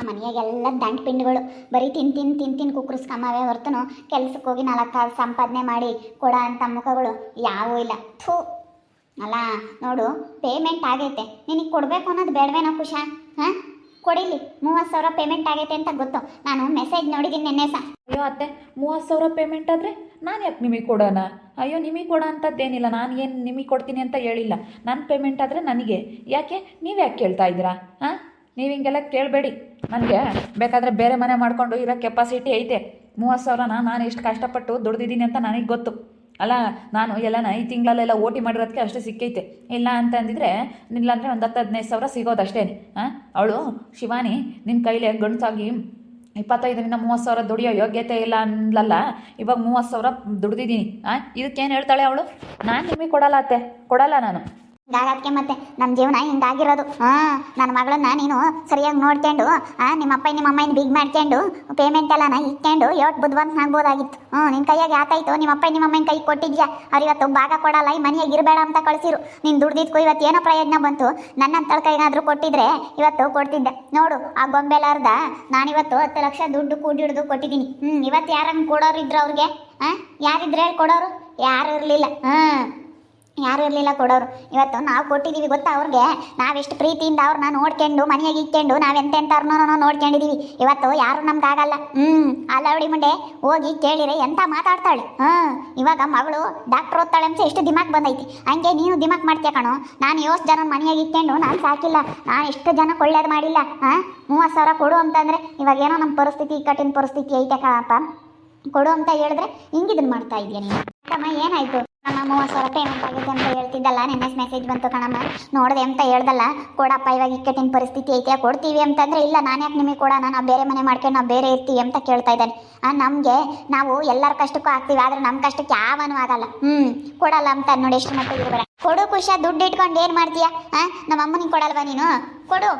ಆ ಮನೆಯಾಗೆಲ್ಲ ದಂಟ್ ಪಿಂಡ್ಗಳು ಬರೀ ತಿನ್ ತಿನ್ ತಿನ್ ತಿನ್ ಕುಕ್ರಸ್ಕಮ್ಮವೇ ಹೊರ್ತನು ಕೆಲ್ಸಕ್ಕೆ ಹೋಗಿ ನಾಲ್ಕು ಕಾಲು ಸಂಪಾದನೆ ಮಾಡಿ ಕೊಡ ಅಂತ ಮುಖಗಳು ಯಾವೂ ಇಲ್ಲ. ಥೂ. ಅಲ್ಲ, ನೋಡು ಪೇಮೆಂಟ್ ಆಗೈತೆ. ನಿನಗೆ ಕೊಡಬೇಕು ಅನ್ನೋದು ಬೇಡವೇನೋ ಕುಶಾ? ಹಾಂ? ಕೊಡಿಲಿ. ಮೂವತ್ತು ಸಾವಿರ ಪೇಮೆಂಟ್ ಆಗೈತೆ ಅಂತ ಗೊತ್ತು. ನಾನು ಮೆಸೇಜ್ ನೋಡಿದ್ದೀನಿ ನೆನ್ನೆ ಸಹ ಅಯ್ಯೋ ಅತ್ತೆ, ಮೂವತ್ತು ಸಾವಿರ ಪೇಮೆಂಟ್ ಆದರೆ ನಾನು ಯಾಕೆ ನಿಮಗೆ ಕೊಡೋಣ? ಅಯ್ಯೋ, ನಿಮಗೆ ಕೊಡೋ ಅಂಥದ್ದೇನಿಲ್ಲ ನಾನು ಏನು ನಿಮಗೆ ಕೊಡ್ತೀನಿ ಅಂತ ಹೇಳಿಲ್ಲ. ನನ್ನ ಪೇಮೆಂಟ್ ಆದರೆ ನನಗೆ. ಯಾಕೆ? ನೀವು ಯಾಕೆ ಕೇಳ್ತಾ ಇದ್ದೀರಾ? ಹಾಂ? ನೀವು ಹಿಂಗೆಲ್ಲ ಕೇಳಬೇಡಿ. ನನಗೆ ಬೇಕಾದರೆ ಬೇರೆ ಮನೆ ಮಾಡಿಕೊಂಡು ಇರೋ ಕೆಪಾಸಿಟಿ ಐತೆ. ಮೂವತ್ತು ಸಾವಿರನ ನಾನು ಎಷ್ಟು ಕಷ್ಟಪಟ್ಟು ದುಡ್ದಿದ್ದೀನಿ ಅಂತ ನನಗೆ ಗೊತ್ತು. ಅಲ್ಲ, ನಾನು ಎಲ್ಲನ ಈ ತಿಂಗಳಲ್ಲೆಲ್ಲ ಓಟಿ ಮಾಡಿರೋದಕ್ಕೆ ಅಷ್ಟು ಸಿಕ್ಕೈತೆ. ಇಲ್ಲ ಅಂತ ಅಂದಿದ್ರೆ ಒಂದು ಹತ್ತು ಹದಿನೈದು ಸಾವಿರ ಸಿಗೋದು ಅಷ್ಟೇ ಹಾಂ ಅವಳು, ಶಿವಾನಿ ನಿನ್ನ ಕೈಲಿ ಗಂಡಸಾಗಿ ಇಪ್ಪತ್ತೈದರಿಂದ ಮೂವತ್ತು ಸಾವಿರ ದುಡಿಯೋ ಯೋಗ್ಯತೆ ಇಲ್ಲ ಅಂದ್ಲಲ್ಲ, ಇವಾಗ ಮೂವತ್ತು ಸಾವಿರ ದುಡ್ದಿದ್ದೀನಿ. ಹಾಂ ಇದಕ್ಕೇನು ಹೇಳ್ತಾಳೆ ಅವಳು? ನಾನು ನಿಮಗೆ ಕೊಡಲ್ಲ ಅತ್ತೆ. ಕೊಡಲ್ಲ ನಾನು. ಹಿಂಗಾಗಕ್ಕೆ ಮತ್ತೆ ನಮ್ಮ ಜೀವನ ಹಿಂಗಾಗಿರೋದು. ಹಾಂ ನನ್ನ ಮಗಳನ್ನ ನೀನು ಸರಿಯಾಗಿ ನೋಡ್ಕೊಂಡು ಹಾಂ ನಿಮ್ಮ ಅಪ್ಪ ನಿಮ್ಮ ಅಮ್ಮನ ಬಿಗ್ ಮಾಡ್ಕೊಂಡು ಪೇಮೆಂಟ್ ಎಲ್ಲನ ಇಟ್ಕೊಂಡು ಯೋಟ್ ಬುದ್ಧವಂತನಾಗ್ಬೋದಾಗಿತ್ತು ಹ್ಞೂ ನಿನ್ನ ಕೈಯಾಗಿ ಆತಾಯ್ತು ನಿಮ್ಮ ಅಪ್ಪ ನಿಮ್ಮ ಅಮ್ಮನ ಕೈ ಕೊಟ್ಟಿದ್ಯಾ? ಅವ್ರು ಇವತ್ತು ಭಾಗ ಕೊಡಲ್ಲ, ಈ ಮನೆಯಾಗ ಇರಬೇಡ ಅಂತ ಕಳಿಸಿರು. ನೀನು ದುಡ್ದಿದ್ಕು ಇವತ್ತು ಏನೋ ಪ್ರಯೋಜನ ಬಂತು. ನನ್ನಂತಳ ಕೈಗಾದ್ರೂ ಕೊಟ್ಟಿದ್ರೆ ಇವತ್ತು ಕೊಡ್ತಿದ್ದೆ. ನೋಡು, ಆ ಗೊಂಬೆಲಾರ್ದ ನಾನಿವತ್ತು ಹತ್ತು ಲಕ್ಷ ದುಡ್ಡು ಕೂಡಿಡ್ದು ಕೊಟ್ಟಿದ್ದೀನಿ. ಹ್ಞೂ ಇವತ್ತು ಯಾರಂಗೆ ಕೊಡೋರು ಇದ್ರು ಅವ್ರಿಗೆ? ಹಾಂ ಯಾರಿದ್ರೆ ಕೊಡೋರು? ಯಾರು ಇರಲಿಲ್ಲ. ಹಾಂ ಯಾರು ಇರಲಿಲ್ಲ ಕೊಡೋರು. ಇವತ್ತು ನಾವು ಕೊಟ್ಟಿದ್ದೀವಿ ಗೊತ್ತಾ ಅವ್ರಿಗೆ? ನಾವೆಷ್ಟು ಪ್ರೀತಿಯಿಂದ ಅವ್ರನ್ನ ನೋಡ್ಕೊಂಡು, ಮನೆಯಾಗ ಇಟ್ಕೊಂಡು ನಾವೆಂತೆಂಥವ್ರನ್ನೂ ನೋಡ್ಕೊಂಡಿದ್ದೀವಿ ಇವತ್ತು ಯಾರು ನಮ್ಗಾಗಲ್ಲ ಹ್ಞೂ ಅವಳಿ ಮುಂಡೆ, ಹೋಗಿ ಕೇಳಿರೆ ಎಂತ ಮಾತಾಡ್ತಾಳೆ? ಹ್ಞೂ ಇವಾಗ ಮಗಳು ಡಾಕ್ಟರ್ ಓದ್ತಾಳೆ ಅಂತ ಎಷ್ಟು ದಿಮಾಕ್ ಬಂದೈತಿ. ಹಂಗೆ ನೀನು ದಿಮಾಕ್ ಮಾಡ್ತೀಯ ಕಣೋ? ನಾನು ಎಷ್ಟು ಜನ ಮನೆಯಾಗ ಇಟ್ಕೊಂಡು ನಾನು ಸಾಕಿಲ್ಲ. ನಾನು ಎಷ್ಟು ಜನಕ್ಕೆ ಒಳ್ಳೇದು ಮಾಡಿಲ್ಲ. ಹಾಂ, ಮೂವತ್ತು ಸಾವಿರ ಕೊಡು ಅಂತಂದರೆ ಇವಾಗ ಏನೋ ನಮ್ಮ ಪರಿಸ್ಥಿತಿ ಕಠಿಣ ಪರಿಸ್ಥಿತಿ ಐತೆ ಕಣಪ್ಪ. ಕೊಡು ಅಂತ ಹೇಳಿದ್ರೆ ಹಿಂಗಿದನ್ನು ಮಾಡ್ತಾ ಇದೀಯ ನೀನು? ಏನಾಯ್ತು? ನಮ್ಮ ಹೊಸ ಆಗಿದೆ ಅಂತ ಹೇಳ್ತಿದ್ದಲ್ಲ, ನೆನ್ನೆ ಮೆಸೇಜ್ ಬಂತು ಕಣಮ್ಮ. ನೋಡಿದೆ ಅಂತ ಹೇಳ್ದಲ್ಲ, ಕೊಡಪ್ಪ, ಇವಾಗ ಇಕ್ಕಟ್ಟಿನ ಪರಿಸ್ಥಿತಿ ಐತೆ, ಕೊಡ್ತೀವಿ ಅಂತಂದ್ರೆ, ಇಲ್ಲ, ನಾನು ಯಾಕೆ ನಿಮಗೆ ಕೊಡೋಣ ನಾವು ಬೇರೆ ಮನೆ ಮಾಡ್ಕೊಂಡು ನಾವು ಬೇರೆ ಇರ್ತೀವಿ ಅಂತ ಕೇಳ್ತಾ ಇದ್ದಾನೆ. ನಮಗೆ ನಾವು ಎಲ್ಲರ ಕಷ್ಟಕ್ಕೂ ಆಗ್ತೀವಿ, ಆದ್ರೆ ನಮ್ಮ ಕಷ್ಟಕ್ಕೆ ಯಾವನೂ ಆಗಲ್ಲ. ಹ್ಞೂ ಕೊಡಲ್ಲ ಅಂತ ನೋಡಿ ಎಷ್ಟು ಮಟ್ಟಿಗೆ ಇರ್ಬೇಡ. ಕೊಡು ಖುಷ ದುಡ್ಡು ಇಟ್ಕೊಂಡು ಏನು ಮಾಡ್ತೀಯ? ಹಾಂ ನಮ್ಮ ಅಮ್ಮನಿಗೆ ಕೊಡಲ್ವಾ ನೀನು? ಕೊಡು.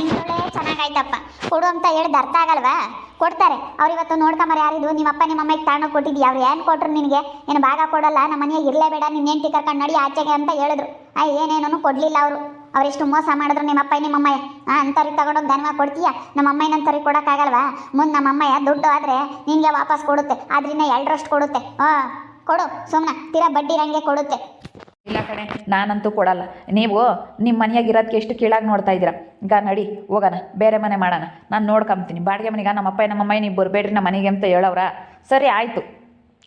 ನಿಮ್ಮ ಚೆನ್ನಾಗಾಯ್ತಪ್ಪ ಕೊಡು ಅಂತ ಹೇಳಿದ ಅರ್ಥ ಆಗಲ್ವಾ? ಕೊಡ್ತಾರೆ. ಅವ್ರು ಇವತ್ತು ನೋಡ್ಕೊಂಬರ ಯಾರಿದು ನಿಮ್ಮ ಅಪ್ಪ ನಿಮ್ಮ ತಾಣ ಕೊಟ್ಟಿದ್ದಿ ಅವ್ರು ಏನು ಕೊಟ್ರು ನಿನಗೆ? ಏನು ಭಾಗ ಕೊಡಲ್ಲ, ನಮ್ಮ ಮನೆಯಾಗ ಇರಲೇಬೇಡ ನಿನ್ನ ಹೆಂಡ್ತಿ ಕರ್ಕೊಂಡು ನಡಿ ಆಚೆಗೆ ಅಂತ ಹೇಳಿದ್ರು. ಆ, ಏನೇನೂ ಕೊಡಲಿಲ್ಲ ಅವರು. ಅವರೆಷ್ಟು ಮೋಸ ಮಾಡಿದ್ರು ನಿಮ್ಮಪ್ಪ ನಿಮ್ಮ ಅಮ್ಮಯ್ಯ ಹಾಂ ಅಂಥವ್ರಿಗೆ ತಗೊಂಡೋಗಿ ಧನ್ವ ಕೊಡ್ತೀಯ? ನಮ್ಮ ಅಮ್ಮಯ್ಯನಂತವ್ರಿಗೆ ಕೊಡೋಕ್ಕಾಗಲ್ವಾ ಮುಂದೆ ನಮ್ಮ ಅಮ್ಮಯ್ಯ ದುಡ್ಡು ಆದರೆ ನಿನಗೆ ವಾಪಸ್ ಕೊಡುತ್ತೆ. ಆದ್ರಿಂದ ಎರಡರಷ್ಟು ಕೊಡುತ್ತೆ. ಹಾಂ ಕೊಡು ಸುಮ್ಮನೆ ತೀರಾ ಬಡ್ಡಿ ರಂಗೆ ಕೊಡುತ್ತೆ. ಇಲ್ಲ ಕಣೆ, ನಾನಂತೂ ಕೊಡಲ್ಲ. ನೀವು ನಿಮ್ಮ ಮನೆಯಾಗ ಇರೋದಕ್ಕೆ ಎಷ್ಟು ಕೀಳಾಗಿ ನೋಡ್ತಾ ಇದ್ದೀರಾ? ಈಗ ನಡಿ, ಹೋಗೋಣ, ಬೇರೆ ಮನೆ ಮಾಡೋಣ. ನಾನು ನೋಡ್ಕೊಂತೀನಿ ಬಾಡಿಗೆ ಮನೆಗೆ ನಮ್ಮ ಅಪ್ಪ, ನಮ್ಮ ಅಮ್ಮ ನೀವು ಬರಬೇಡ್ರಿ ನಮ್ಮ ಮನೆಗೆ ಅಂತ ಹೇಳವ್ರ. ಸರಿ, ಆಯಿತು.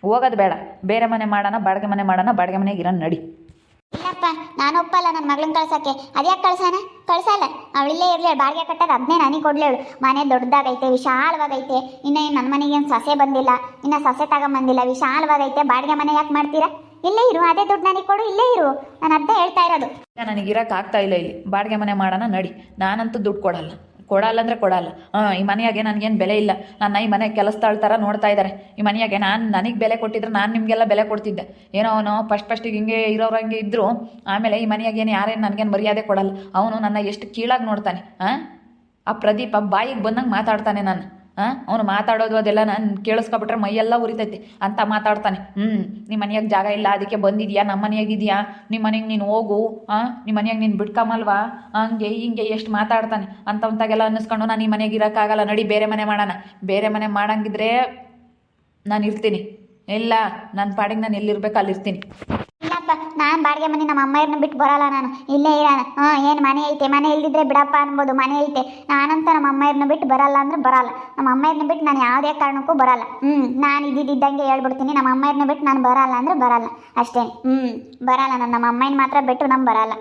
ಹೋಗೋದು ಬೇಡ. ಬೇರೆ ಮನೆ ಮಾಡೋಣ, ಬಾಡಿಗೆ ಮನೆ ಮಾಡೋಣ, ಬಾಡಿಗೆ ಮನೆಗೆ ಇರೋಣ ನಡಿ. ಇಲ್ಲಪ್ಪ, ನಾನು ಒಪ್ಪಲ್ಲ ನನ್ನ ಮಗಳನ್ನ ಕಳ್ಸಕ್ಕೆ. ಅದ್ಯಾಕೆ ಕಳ್ಸಾನ ಕಳ್ಸಲ್ಲ. ಅವಳಿಲ್ಲೇ ಇರಲಿ ಬಾಡಿಗೆ ಕಟ್ಟೋದು ಅದನ್ನೇ ನನಗೆ ಕೊಡ್ಲೇಳು ಮನೆ ದೊಡ್ಡದಾಗೈತೆ, ವಿಶಾಲವಾಗೈತೆ. ಇನ್ನೇ ನನ್ನ ಮನೆಗೆ ಏನು ಸೊಸೆ ಬಂದಿಲ್ಲ, ಇನ್ನು ಸೊಸೆ ತಗೊಂಬಂದಿಲ್ಲ, ವಿಶಾಲವಾಗೈತೆ. ಬಾಡಿಗೆ ಮನೆ ಯಾಕೆ ಮಾಡ್ತೀರಾ? ಇಲ್ಲೇ ಇರು, ಅದೇ ದುಡ್ಡು ನನಗೆ ಕೊಡು, ಇಲ್ಲೇ ಇರು. ನಾನು ಅದೇ ಹೇಳ್ತಾ ಇರೋದು. ನನಗೆ ಇರೋಕೆ ಆಗ್ತಾ ಇಲ್ಲ ಇಲ್ಲಿ. ಬಾಡಿಗೆ ಮನೆ ಮಾಡೋಣ, ನಡಿ. ನಾನಂತೂ ದುಡ್ಡು ಕೊಡಲ್ಲ. ಕೊಡಲ್ಲ ಅಂದರೆ ಕೊಡಲ್ಲ. ಹಾಂ, ಈ ಮನೆಯಾಗೆ ನನಗೇನು ಬೆಲೆ ಇಲ್ಲ. ನನ್ನ ಈ ಮನೆ ಕೆಲಸದಾಳ್ ಥರ ನೋಡ್ತಾ ಇದ್ದಾರೆ ಈ ಮನೆಯಾಗೆ ನಾನು ನನಗೆ ಬೆಲೆ ಕೊಟ್ಟಿದ್ರೆ ನಾನು ನಿಮಗೆಲ್ಲ ಬೆಲೆ ಕೊಡ್ತಿದ್ದೆ. ಏನೋ ಅವನು ಫಸ್ಟ್ ಫಸ್ಟಿಗೆ ಹಿಂಗೆ ಇರೋರು ಹಂಗೆ ಇದ್ದರು ಆಮೇಲೆ ಈ ಮನೆಯಾಗೇನು ಯಾರೇನು ನನಗೇನು ಮರ್ಯಾದೆ ಕೊಡಲ್ಲ. ಅವನು ನನ್ನ ಎಷ್ಟು ಕೀಳಾಗಿ ನೋಡ್ತಾನೆ ಹಾಂ ಆ ಪ್ರದೀಪ ಬಾಯಿಗೆ ಬಂದಂಗೆ ಮಾತಾಡ್ತಾನೆ ನಾನು. ಹಾಂ ಅವನು ಮಾತಾಡೋದು ಅದೆಲ್ಲ ನಾನು ಕೇಳಿಸ್ಕೊಬಿಟ್ರೆ ಮೈಯೆಲ್ಲ ಉರಿತೈತಿ. ಅಂತ ಮಾತಾಡ್ತಾನೆ. ಹ್ಞೂ ನಿಮ್ಮ ಮನೆಯಾಗ ಜಾಗ ಇಲ್ಲ, ಅದಕ್ಕೆ ಬಂದಿದ್ಯಾ? ನಮ್ಮ ಮನೆಯಾಗಿದೆಯಾ? ನಿಮ್ಮ ಮನೆಗೆ ನೀನು ಹೋಗು ಹಾಂ ನಿಮ್ಮ ಮನೆಯಾಗ ನೀನು ಬಿಟ್ಕಮಲ್ವಾ? ಹಂಗೆ ಹಿಂಗೆ ಎಷ್ಟು ಮಾತಾಡ್ತಾನೆ. ಅಂಥವಂತಾಗೆಲ್ಲ ಅನ್ನಿಸ್ಕೊಂಡು, ನಾನು ಈ ಮನೆಗೆ ಇರೋಕ್ಕಾಗಲ್ಲ, ನಡಿ ಬೇರೆ ಮನೆ ಮಾಡೋಣ. ಬೇರೆ ಮನೆ ಮಾಡಂಗಿದ್ರೆ ನಾನು ಇರ್ತೀನಿ. ಇಲ್ಲ ನನ್ನ ಪಾಡಿಗೆ ನಾನು ಎಲ್ಲಿರ್ಬೇಕು ಅಲ್ಲಿರ್ತೀನಿ. ನಾನು ಬಾಡಿಗೆ ಮನೆ ನಮ್ಮ ಅಮ್ಮಯ್ಯರನ್ನ ಬಿಟ್ಟು ಬರೋಲ್ಲ ನಾನು. ಇಲ್ಲೇ ಇರೋಣ ಹಾಂ, ಏನು ಮನೆ ಐತೆ? ಮನೆ ಇಲ್ದಿದ್ರೆ ಬಿಡಪ್ಪ ಅನ್ಬೋದು, ಮನೆ ಐತೆ. ನಾನಂತ ನಮ್ಮ ಅಮ್ಮಯ್ಯರನ್ನ ಬಿಟ್ಟು ಬರಲ್ಲ ಅಂದ್ರೆ ಬರಲ್ಲ. ನಮ್ಮ ಅಮ್ಮಯ್ಯರನ್ನ ಬಿಟ್ಟು ನಾನು ಯಾವುದೇ ಕಾರಣಕ್ಕೂ ಬರಲ್ಲ. ಹ್ಞೂ ನಾನು ಇದ್ದಿದ್ದಂಗೆ ಹೇಳ್ಬಿಡ್ತೀನಿ. ನಮ್ಮ ಅಮ್ಮಯ್ಯರನ್ನ ಬಿಟ್ಟು ನಾನು ಬರಲ್ಲ ಅಂದ್ರೆ ಬರಲ್ಲ. ಅಷ್ಟೇ. ಹ್ಞೂ ಬರಲ್ಲ ನಾನು. ನಮ್ಮ ಅಮ್ಮಯ್ಯನ ಮಾತ್ರ ಬಿಟ್ಟು ನಮ್ಮ ಬರಲ್ಲ.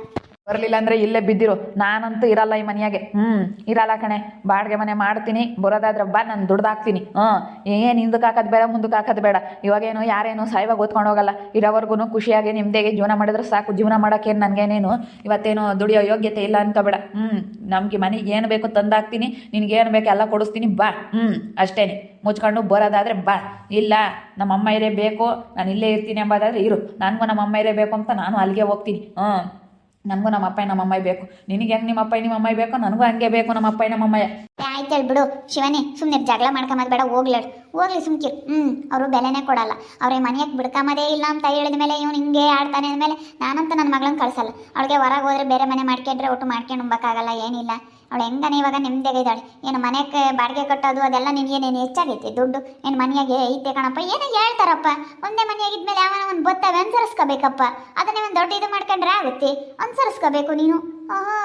ಬರಲಿಲ್ಲ ಅಂದರೆ ಇಲ್ಲೇ ಬಿದ್ದಿರು. ನಾನಂತೂ ಇರಲ್ಲ ಈ ಮನೆಯಾಗೆ. ಹ್ಞೂ ಇರಲ್ಲ ಕಣೆ. ಬಾಡಿಗೆ ಮನೆ ಮಾಡ್ತೀನಿ. ಬರೋದಾದ್ರೆ ಬಾ, ನಾನು ದುಡ್ದಾಕ್ತೀನಿ. ಹ್ಞೂ ಏನು ಹಿಂದಕ್ಕೆ ಹಾಕೋದು ಬೇಡ, ಮುಂದಕ್ಕೆ ಹಾಕೋದು ಬೇಡ. ಇವಾಗೇನು, ಯಾರೇನು ಸಾಯಿವಾಗ ಓದ್ಕೊಂಡು ಹೋಗಲ್ಲ. ಇರೋವರೆಗೂ ಖುಷಿಯಾಗಿ ನಿಮ್ಮದೇಗೆ ಜೀವನ ಮಾಡಿದ್ರೆ ಸಾಕು. ಜೀವನ ಮಾಡೋಕ್ಕೇನು ನನಗೇನೇನು, ಇವತ್ತೇನು ದುಡಿಯೋ ಯೋಗ್ಯತೆ ಇಲ್ಲ ಅನ್ಕೋಬೇಡ ಹ್ಞೂ ನಮಗೆ ಮನೆಗೆ ಏನು ಬೇಕು ತಂದಾಕ್ತೀನಿ. ನಿನಗೇನು ಬೇಕು ಎಲ್ಲ ಕೊಡಿಸ್ತೀನಿ. ಬಾ. ಹ್ಮ್, ಅಷ್ಟೇನೆ. ಮುಚ್ಕೊಂಡು ಬರೋದಾದ್ರೆ ಬಾ. ಇಲ್ಲ ನಮ್ಮ ಅಮ್ಮ ಇರೇ ಬೇಕು. ನಾನು ಇಲ್ಲೇ ಇರ್ತೀನಿ ಎಂಬುದಾದ್ರೆ ಇರು. ನನಗೂ ನಮ್ಮ ಅಮ್ಮ ಇರೇ ಬೇಕು ಅಂತ ನಾನು ಅಲ್ಲಿಗೆ ಹೋಗ್ತೀನಿ. ಹ್ಞೂ ನನಗೂ ನಮ್ಮ ಅಪ್ಪ ನಮ್ಮ ಬೇಕು. ನಿನಗೆ ಯಾಕೆ ನಿಮ್ಮ ಅಪ್ಪಾಯಿ, ನಿಮ್ಮ ಅಮ್ಮಾಯಿ ಬೇಕು ನನಗೂ ಹಂಗೆ ಬೇಕು ನಮ್ಮ ಅಪ್ಪ ನಮ್ಮ ಅಮ್ಮಯ್ಯ ಆಯ್ತು ಬಿಡು. ಶಿವನಿ ಸುಮ್ಮನೆ ಜಗಳ ಮಾಡ್ಕೊಂಬದ್ ಬೇಡ, ಹೋಗ್ಲಿ ಸುಮ್ಕಿ ಹ್ಞೂ ಅವರು ಬೆಲೆನೇ ಕೊಡಲ್ಲ. ಅವ್ರ ಮನೆಯಾಗ ಬಿಡ್ಕೊಂಬದೇ ಇಲ್ಲ ಅಂತ ಹೇಳಿದ ಮೇಲೆ ಇವನು ಹಿಂಗೆ ಆಡ್ತಾನೆ ಅಂದಮೇಲೆ ನಾನಂತೂ ನನ್ನ ಮಗಳನ್ನ ಕಳ್ಸಲ್ಲ. ಅವಳಿಗೆ ಹೊರಗೆ ಹೋದ್ರೆ ಬೇರೆ ಮನೆ ಮಾಡ್ಕೊಂಡ್ರೆ ಒಟ್ಟು ಮಾಡ್ಕೊಂಡು ಉಂಬಕ್ಕಾಗಲ್ಲ ಏನಿಲ್ಲ. ಅವಳು ಹೆಂಗನೆ ಇವಾಗ ನೆಮ್ಮದಿಯಾಗಿದ್ದಾಳೆ ಏನು ಮನೆಗೆ ಬಾಡಿಗೆ ಕಟ್ಟೋದು, ಅದೆಲ್ಲ ನಿನಗೇನೇನು ಹೆಚ್ಚಾಗೈತಿ ದುಡ್ಡು? ಏನು ಮನೆಯಾಗೆ ಐತೆ ಕಣಪ್ಪ. ಏನೋ ಹೇಳ್ತಾರಪ್ಪ. ಒಂದೇ ಮನೆಯಾಗಿದ್ಮೇಲೆ ಯಾವನ ಒಂದು ಬೊತ್ತಾಗ ಅನುಸರಿಸ್ಕೋಬೇಕಪ್ಪ ಅದನ್ನೇ ಒಂದು ದೊಡ್ಡ ಇದು ಮಾಡ್ಕೊಂಡ್ರೆ ಆಗುತ್ತೆ. ಅನುಸರಿಸ್ಕೋಬೇಕು ನೀನು.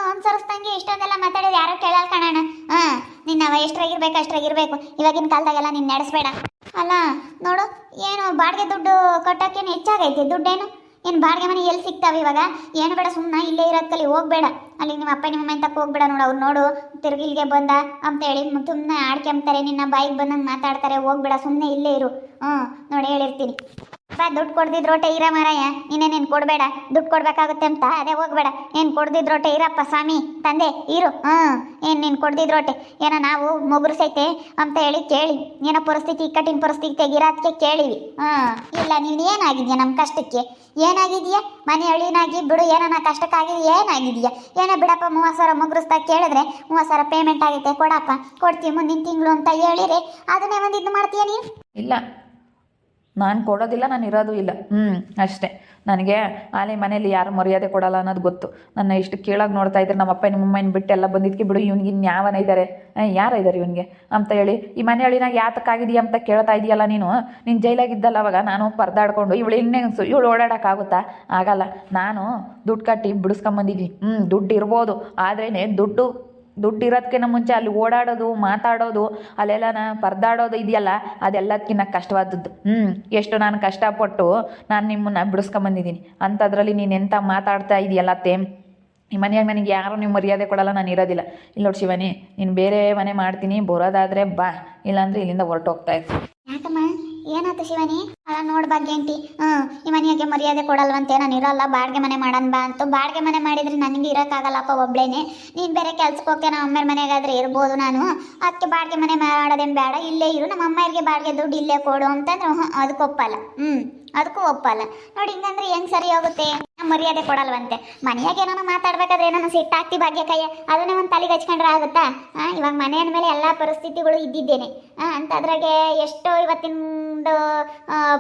ಅನುಸರಿಸ್ದಂಗೆ ಇಷ್ಟೊಂದೆಲ್ಲ ಮಾತಾಡೋದು ಯಾರೋ ಕೇಳಲ್ಲ ಕಣಣ್ಣ. ಹಾಂ ನಿನ್ನವ ಎಷ್ಟ್ರಾಗಿರ್ಬೇಕು, ಅಷ್ಟ್ರಾಗಿರ್ಬೇಕು. ಇವಾಗಿನ ಕಾಲದಾಗೆಲ್ಲ ನೀನು ನಡೆಸ್ಬೇಡ. ಅಲ್ಲ, ನೋಡು, ಏನು ಬಾಡಿಗೆ ದುಡ್ಡು ಕಟ್ಟೋಕ್ಕೇನು ಹೆಚ್ಚಾಗೈತಿ? ದುಡ್ಡೇನು? ಏನು ಬಾಡಿಗೆ ಮನೆ ಎಲ್ಲಿ ಸಿಗ್ತಾವೆ ಇವಾಗ? ಏನು ಬೇಡ ಸುಮ್ಮನೆ ಇಲ್ಲೇ ಇರೋದ್ ಕಲಿ ಹೋಗ್ಬೇಡ. ಅಲ್ಲಿ ನಿಮ್ಮ ಅಪ್ಪ, ನಿಮ್ಮ ತಕ್ಕ ಹೋಗ್ಬೇಡ ನೋಡು. ಅವ್ರು ನೋಡು, ತಿರುಗಿ ಇಲ್ಲಿಗೆ ಬಂದ ಅಂತ ಹೇಳಿ ಸುಮ್ಮನೆ ಆಡ್ಕೊಂತಾರೆ ನಿನ್ನ ಬಾಯಿಗೆ ಬಂದಂಗೆ ಮಾತಾಡ್ತಾರೆ. ಹೋಗ್ಬೇಡ ಸುಮ್ಮನೆ ಇಲ್ಲೇ ಇರು. ಹ್ಞೂ ನೋಡಿ ಹೇಳಿರ್ತೀನಿ. ಬಾ, ದುಡ್ಡು ಕೊಡ್ದಿದ್ರೋಟೆ ಇರ ಮಾರಾಯ. ನೀನು ಕೊಡಬೇಡ. ದುಡ್ಡು ಕೊಡ್ಬೇಕಾಗುತ್ತೆ ಅಂತ. ಅದೇ ಹೋಗ್ಬೇಡ. ಏನು ಕೊಡ್ದಿದ್ರೋಟೆ ಇರಪ್ಪ ಸ್ವಾಮಿ? ತಂದೆ, ಇರು. ಹಾಂ ಏನು ನೀನು ಕೊಡ್ದಿದ್ರೋಟೆ ಏನೋ ನಾವು ಮೊಗುರು ಸೈತೆ ಅಂತ ಹೇಳಿ ಕೇಳಿ. ಏನೋ ಪರಿಸ್ಥಿತಿ, ಇಕ್ಕಟ್ಟಿನ ಪರಿಸ್ಥಿತಿ ಇರೋದಕ್ಕೆ ಕೇಳಿವಿ. ಹಾಂ ಇಲ್ಲ, ನೀನು ಏನಾಗಿದ್ಯಾ ನಮ್ಮ ಕಷ್ಟಕ್ಕೆ? ಏನಾಗಿದೆಯಾ? ಮನೆ ಹಳ್ಳಿನಾಗಿ ಬಿಡು. ಏನೋ ಕಷ್ಟಕ್ಕೆ ಕಷ್ಟಕ್ಕಾಗಿ ಏನಾಗಿದೆಯಾ? ಏನೋ ಬಿಡಪ್ಪ ಮೂವತ್ತು ಸಾವಿರ ಮುಗುರಿಸ್ತಾ ಕೇಳಿದ್ರೆ? ಮೂವತ್ತು ಸಾವಿರ ಪೇಮೆಂಟ್ ಆಗೈತೆ, ಕೊಡಪ್ಪ. ಕೊಡ್ತೀವಿ ಮುಂದಿನ ತಿಂಗಳು ಅಂತ ಹೇಳಿರಿ. ಅದನ್ನೇ ಒಂದು ಇದು ಮಾಡ್ತೀಯ ನೀನು? ಇಲ್ಲ. ನಾನು ಕೊಡೋದಿಲ್ಲ, ನಾನು ಇರೋದು ಇಲ್ಲ. ಹ್ಞೂ ಅಷ್ಟೇ. ನನಗೆ ಆಲೆ ಮನೇಲಿ ಯಾರು ಮರ್ಯಾದೆ ಕೊಡಲ್ಲ ಅನ್ನೋದು ಗೊತ್ತು. ನನ್ನ ಇಷ್ಟು ಕೀಳಾಗಿ ನೋಡ್ತಾ ಇದ್ರೆ ನಮ್ಮ ಅಪ್ಪ ನಿಮ್ಮ ಬಿಟ್ಟು ಎಲ್ಲ ಬಂದಿದ್ಕೆ ಬಿಡು, ಇವ್ನಿಗೆ ಇನ್ನು ಯಾವನ ಇದ್ದಾರೆ ಯಾರು ಇದ್ದಾರೆ ಇವನಿಗೆ? ಅಂತ ಹೇಳಿ, ಈ ಮನೆ ಹಳ್ಳಿನಾಗ ಯಾತಕ್ಕಾಗಿದೆಯಾ ಅಂತ ಕೇಳ್ತಾ ಇದೆಯಲ್ಲ ನೀನು? ನೀನು ಜೈಲಾಗಿದ್ದಲ್ಲ ಅವಾಗ ನಾನು ಪರ್ದಾಡ್ಕೊಂಡು, ಇವಳು ಇನ್ನೇ ಇವಳು ಓಡಾಡೋಕ್ಕಾಗುತ್ತಾ? ಆಗಲ್ಲ. ನಾನು ದುಡ್ಡು ಕಟ್ಟಿ ಬಿಡಿಸ್ಕೊಂಬಂದಿದ್ದೀನಿ ಹ್ಞೂ ದುಡ್ಡು ಇರ್ಬೋದು ಆದ್ರೇ ದುಡ್ಡು ದುಡ್ಡು ಇರೋದಕ್ಕಿಂತ ಮುಂಚೆ ಅಲ್ಲಿ ಓಡಾಡೋದು, ಮಾತಾಡೋದು ಅಲ್ಲೆಲ್ಲ ಪರದಾಡೋದು ಇದೆಯಲ್ಲ ಅದೆಲ್ಲದಕ್ಕಿನ್ನ ಕಷ್ಟವಾದದ್ದು. ಹ್ಞೂ ಎಷ್ಟು ನಾನು ಕಷ್ಟಪಟ್ಟು ನಾನು ನಿಮ್ಮನ್ನ ಬಿಡಿಸ್ಕೊಂಬಂದಿದ್ದೀನಿ. ಅಂಥದ್ರಲ್ಲಿ ನೀನು ಎಂತ ಮಾತಾಡ್ತಾ ಇದೆಯಲ್ಲ ತೇಮ್ ಈ ಮನೆಯಾಗ ನನಗೆ ಯಾರೂ ನಿಮ್ಮ ಮರ್ಯಾದೆ ಕೊಡಲ್ಲ, ನಾನು ಇರೋದಿಲ್ಲ. ಇಲ್ಲ ನೋಡಿ ಶಿವನಿ, ನೀನು ಬೇರೆ ಮನೆ ಮಾಡ್ತೀನಿ, ಬರೋದಾದರೆ ಬಾ, ಇಲ್ಲಾಂದ್ರೆ ಇಲ್ಲಿಂದ ಹೊರಟೋಗ್ತಾ ಇರ್ತೀನಿ ಏನಾಯ್ತು ಶಿವನಿ? ಅಲ್ಲ, ನೋಡ್ ಭಾಗ್ಯಂಟಿ ಹ್ಮ್, ಈ ಮನೆಯಾಗೆ ಮರ್ಯಾದೆ ಕೊಡಲ್ವಂತೆ. ನಾನು ಇರಲ್ಲ, ಬಾಡಿಗೆ ಮನೆ ಮಾಡನ್ ಬಾ ಅಂತ. ಬಾಡಿಗೆ ಮನೆ ಮಾಡಿದ್ರೆ ನನಗೆ ಇರೋಕ್ಕಾಗಲ್ಲಪ್ಪ ಒಬ್ಳೇನೆ. ನೀನ್ ಬೇರೆ ಕೆಲ್ಸಕ್ಕೆ ಹೋಗ್ತೇನೆ ನಮ್ಮ ಮನೆಗಾದ್ರೆ ಇರ್ಬೋದು ನಾನು. ಅದಕ್ಕೆ ಬಾಡಿಗೆ ಮನೆ ಮಾಡೋದೇನ್ ಬೇಡ. ಇಲ್ಲೇ ಇರು ನಮ್ಮ ಅಮ್ಮರಿಗೆ ಬಾಡಿಗೆ ದುಡ್ಡು ಇಲ್ಲೇ ಕೊಡು ಅಂತಂದ್ರೆ. ಅದಕ್ಕೆ ಒಪ್ಪಲ್ಲ. ಅದಕ್ಕೂ ಒಪ್ಪಲ್ಲ. ನೋಡಿ, ಹಿಂಗಂದ್ರೆ ಹೆಂಗ್ ಸರಿ ಹೋಗುತ್ತೆ? ಮರ್ಯಾದೆ ಕೊಡಲ್ವಂತೆ. ಮನೆಯಾಗ ಏನೋ ಮಾತಾಡ್ಬೇಕಾದ್ರೆ ಏನೋ ಸಿಟ್ಟಾಗ್ತಿ ಭಾಗ್ಯ ಕೈಯ, ಅದನ್ನೇ ಒಂದು ತಲೆಗೆ ಹಚ್ಕೊಂಡ್ರೆ ಆಗುತ್ತಾ? ಇವಾಗ ಮನೆ ಅಂದಮೇಲೆ ಎಲ್ಲ ಪರಿಸ್ಥಿತಿಗಳು ಇದ್ದಿದ್ದೇನೆ. ಅಂತ ಅದ್ರಾಗೆ ಎಷ್ಟೋ ಇವತ್ತಿನ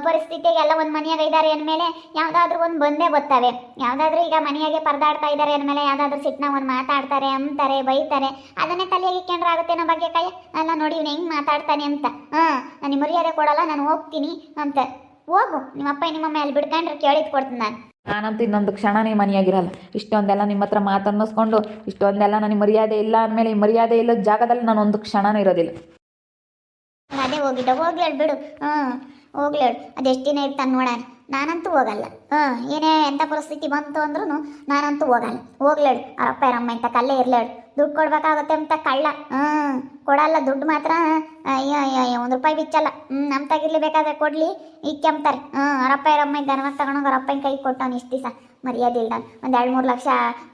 ಪರಿಸ್ಥಿತಿಗೆಲ್ಲ ಒಂದು ಮನೆಯಾಗ ಇದ್ದಾರೆ ಅಂದಮೇಲೆ ಯಾವುದಾದ್ರೂ ಒಂದು ಬಂದೇ ಬರ್ತವೆ. ಯಾವುದಾದ್ರೂ ಈಗ ಮನೆಯಾಗೆ ಪರದಾಡ್ತಾ ಇದ್ದಾರೆ ಅಂದಮೇಲೆ ಯಾವುದಾದ್ರೂ ಸಿಟ್ನ ಒಂದು ಮಾತಾಡ್ತಾರೆ ಅಂತಾರೆ ಬೈತಾರೆ, ಅದನ್ನೇ ತಲೆಯಾಗಿ ಇಕ್ಕೊಂಡ್ರೆ ಆಗುತ್ತೆ ನಮ್ಮ ಕೈ ಅಲ್ಲ ನೋಡಿ, ಇವ್ನು ಹೆಂಗೆ ಮಾತಾಡ್ತಾನೆ ಅಂತ. ಹಾಂ ನಾನು ಮರ್ಯಾದೆ ಕೊಡಲ್ಲ, ನಾನು ಹೋಗ್ತೀನಿ ಅಂತ. ಹೋಗು. ನಿಮ್ಮ ಅಪ್ಪ ನಿಮ್ಮಮ್ಮ ಅಲ್ಲಿ ಬಿಡ್ಕೊಂಡ್ರೆ ಕೇಳಿದ್ ಕೊಡ್ತೀನಿ ನಾನು. ನಾನಂತೂ ಇನ್ನೊಂದು ಕ್ಷಣ ನೀ ಮನೆಯಾಗಿರಲ್ಲ. ಇಷ್ಟೊಂದೆಲ್ಲ ನಿಮ್ಮ ಹತ್ರ ಮಾತನ್ನಿಸ್ಕೊಂಡು ಇಷ್ಟೊಂದೆಲ್ಲ ನನಗೆ ಮರ್ಯಾದೆ ಇಲ್ಲ ಅಂದಮೇಲೆ ಈ ಮರ್ಯಾದೆ ಇಲ್ಲದ ಜಾಗದಲ್ಲಿ ನಾನು ಒಂದು ಕ್ಷಣನೂ ಇರೋದಿಲ್ಲ. ಅದೇ ಹೋಗಿದ್ದ. ಹೋಗಿ ಬಿಡು ಹ್ಞೂ ಹೋಗ್ಲೇಳು ಅದೆಷ್ಟು ದಿನ ಇರ್ತಾನೆ ನೋಡೋಣ ನಾನಂತೂ ಹೋಗಲ್ಲ. ಹಾಂ, ಏನೇ ಎಂಥ ಪರಿಸ್ಥಿತಿ ಬಂತು ಅಂದ್ರೂ ನಾನಂತೂ ಹೋಗಲ್ಲ. ಹೋಗ್ಲೇಳು ಅಪ್ಪ ಅಮ್ಮ ಇಂಥ ಕಲ್ಲೇ ಇರ್ಲೇಳು ದುಡ್ಡು ಕೊಡ್ಬೇಕಾಗುತ್ತೆ ಅಂತ ಕಳ್ಳ. ಹ್ಞೂ ಕೊಡಲ್ಲ ದುಡ್ಡು ಮಾತ್ರ. ಒಂದು ರೂಪಾಯಿ ಬಿಚ್ಚಲ್ಲ. ಹ್ಞೂ ನಮ್ಮ ತಗಿರ್ಲಿ ಬೇಕಾದ್ರೆ ಕೊಡಲಿ. ಇಕ್ಕೆಂಬ್ತಾರೆ ಹ್ಞೂ ಅರಪ್ಪ ಯಾರಮ್ಮ ಧನವಾಗಿ ತಗೊಂಡೋಗಿ ಅರಪ್ಪನ ಕೈ ಕೊಟ್ಟವನು ಇಷ್ಟು ದಿವಸ. ಮರ್ಯಾದೆ ಇಲ್ಲ ಒಂದು ಎರಡು ಮೂರು ಲಕ್ಷ,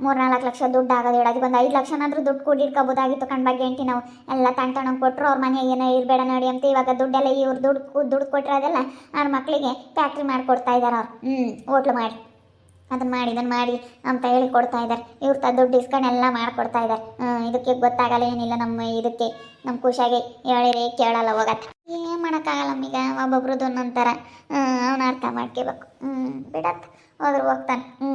ಮೂರು ನಾಲ್ಕು ಲಕ್ಷ ದುಡ್ಡು ಆಗೋದು ಹೇಳೋದು ಒಂದು ಐದು ಲಕ್ಷನಾದರೂ ದುಡ್ಡು ಕೂಡಿಡ್ಕೋಬೋದಾಗಿತ್ತು ಕಣ್ ಬಗ್ಗೆ ಎಂಟಿ ನಾವು. ಎಲ್ಲ ತಣ್ಣ ತಣ್ಣಗೆ ಕೊಟ್ಟರು ಅವ್ರ ಮನೆ ಏನೋ ಇರಬೇಡ ನೋಡಿ ಅಂತ, ಇವಾಗ ದುಡ್ಡೆಲ್ಲ ಇವ್ರು ದುಡ್ಡು ದುಡ್ಡು ಕೊಟ್ಟರೆ ಅದೆಲ್ಲ ಅವ್ರ ಮಕ್ಕಳಿಗೆ ಫ್ಯಾಕ್ಟ್ರಿ ಮಾಡಿಕೊಡ್ತಾ ಇದ್ದಾರೆ ಅವ್ರು. ಹ್ಞೂ ಹೋಟ್ಲು ಮಾಡಿ. ಅದನ್ನು ಮಾಡಿ ಇದನ್ನು ಮಾಡಿ ಅಂತ ಹೇಳಿ ಕೊಡ್ತಾ ಇದ್ದಾರೆ ಇವ್ರ ತ ದುಡ್ಡು ಇಸ್ಕೊಂಡು ಎಲ್ಲ ಮಾಡಿಕೊಡ್ತಾ ಇದ್ದಾರೆ ಇದಕ್ಕೆ ಗೊತ್ತಾಗಲ್ಲ, ಏನಿಲ್ಲ ನಮ್ಮ ಇದಕ್ಕೆ. ನಮ್ಮ ಖುಷಿಯಾಗಿ ಹೇಳಿರಿ ಕೇಳಲ್ಲ ಹೋಗತ್ತೆ. ಏನು ಮಾಡೋಕ್ಕಾಗಲ್ಲ ಈಗ ಒಬ್ಬೊಬ್ರದ್ದು ಒಂದೊಂದು ಥರ ಅವ್ನ ಅರ್ಥ ಮಾಡ್ಕೋಬೇಕು. ಹ್ಞೂ ಬಿಡತ್ತೆ. ಹೋದ್ರೆ, ಹೋಗ್ತಾನೆ. ಹ್ಞೂ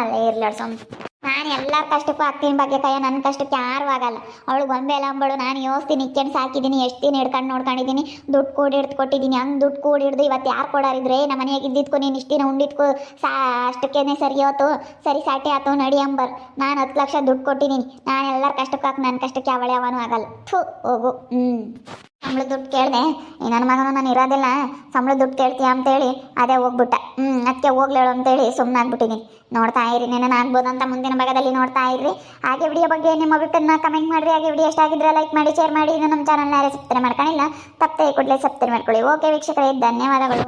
ಅಲ್ಲೇ ಇರ್ಲಾಡ್ ಸ್ವಾಮಿ ನಾನು ಎಲ್ಲ ಕಷ್ಟಕ್ಕೂ ಆಗ್ತೀನಿ ಬಗ್ಗೆ ಕೈಯ ನನ್ನ ಕಷ್ಟಕ್ಕೆ ಯಾರು ಆಗಲ್ಲ. ಅವಳು ಗೊಂಬೆ ಅಂಬಳು, ನಾನು ಯೋಸ್ತೀನಿ ಇಕ್ಕೆಂಡು ಸಾಕಿದ್ದೀನಿ ಎಷ್ಟು ದಿನ ಹಿಡ್ಕೊಂಡು ನೋಡ್ಕೊಂಡಿದ್ದೀನಿ ದುಡ್ಡು ಕೂಡಿ ಹಿಡ್ದು ಕೊಟ್ಟಿದ್ದೀನಿ ಹಂಗೆ ದುಡ್ಡು ಕೂಡಿ ಹಿಡ್ದು ಇವತ್ತು ಯಾರು ಕೊಡಾರಿದ್ರೆ, ನಮ್ಮ ಮನೆಯಾಗ ಇದ್ದಿದ್ಕೊ ನೀನು ಇಷ್ಟು ದಿನ ಉಂಡಿದ್ಕೊ, ಸಾ, ಅಷ್ಟಕ್ಕೇನೆ ಸರಿ ಹೋತು, ಸರಿ ಸಾಟಿ ಆತು, ನಡಿ ಅಂಬರ್. ನಾನು ಹತ್ತು ಲಕ್ಷ ದುಡ್ಡು ಕೊಟ್ಟಿದ್ದೀನಿ ನಾನು ಎಲ್ಲರ ಕಷ್ಟಕ್ಕೆ ಹಾಕಿ ನನ್ನ ಕಷ್ಟಕ್ಕೆ ಅವಳೆ ಅವನು ಆಗಲ್ಲ. ಥೂ, ಹೋಗು. ಹ್ಞೂ ಸಂಬಳ ದುಡ್ಡು ಕೇಳಿದೆ ನನ್ನ ಮಗನ ನಾನು ಇರೋದಿಲ್ಲ ಸಂಬಳ ದುಡ್ಡು ಕೇಳ್ತೀಯ ಅಂತೇಳಿ, ಅದೇ ಹೋಗ್ಬಿಟ್ಟ. ಹ್ಞೂ ಅದಕ್ಕೆ ಹೋಗ್ಲೇಳು ಅಂತೇಳಿ ಸುಮ್ಮನೆ ಆಗ್ಬಿಟ್ಟಿದ್ದೀನಿ ನೋಡ್ತಾ ಇರಿ ನೆನ ಆಗ್ಬೋದು ಅಂತ ಮುಂದಿನ ಭಾಗದಲ್ಲಿ ನೋಡ್ತಾ ಇರ್ರಿ ಹಾಗೆ ವಿಡಿಯೋ ಬಗ್ಗೆ ನಿಮ್ಮ ಅಭಿಪ್ರಾಯನ ಕಮೆಂಟ್ ಮಾಡಿರಿ. ಹಾಗೆ ವಿಡಿಯೋ ಎಷ್ಟಾಗಿದ್ರೆ ಲೈಕ್ ಮಾಡಿ ಶೇರ್ ಮಾಡಿ. ಇನ್ನು ನಮ್ಮ ಚಾನಲ್ನ ಯಾರು ಸಬ್ಸ್ಕ್ರೈಬ್ ಮಾಡ್ಕೊಂಡಿಲ್ಲ, ತಪ್ಪದೆ ಕೂಡಲೇ ಸಬ್ಸ್ಕ್ರೈಬ್ ಮಾಡ್ಕೊಳ್ಳಿ. ಓಕೆ ವೀಕ್ಷಕರೇ, ಧನ್ಯವಾದಗಳು.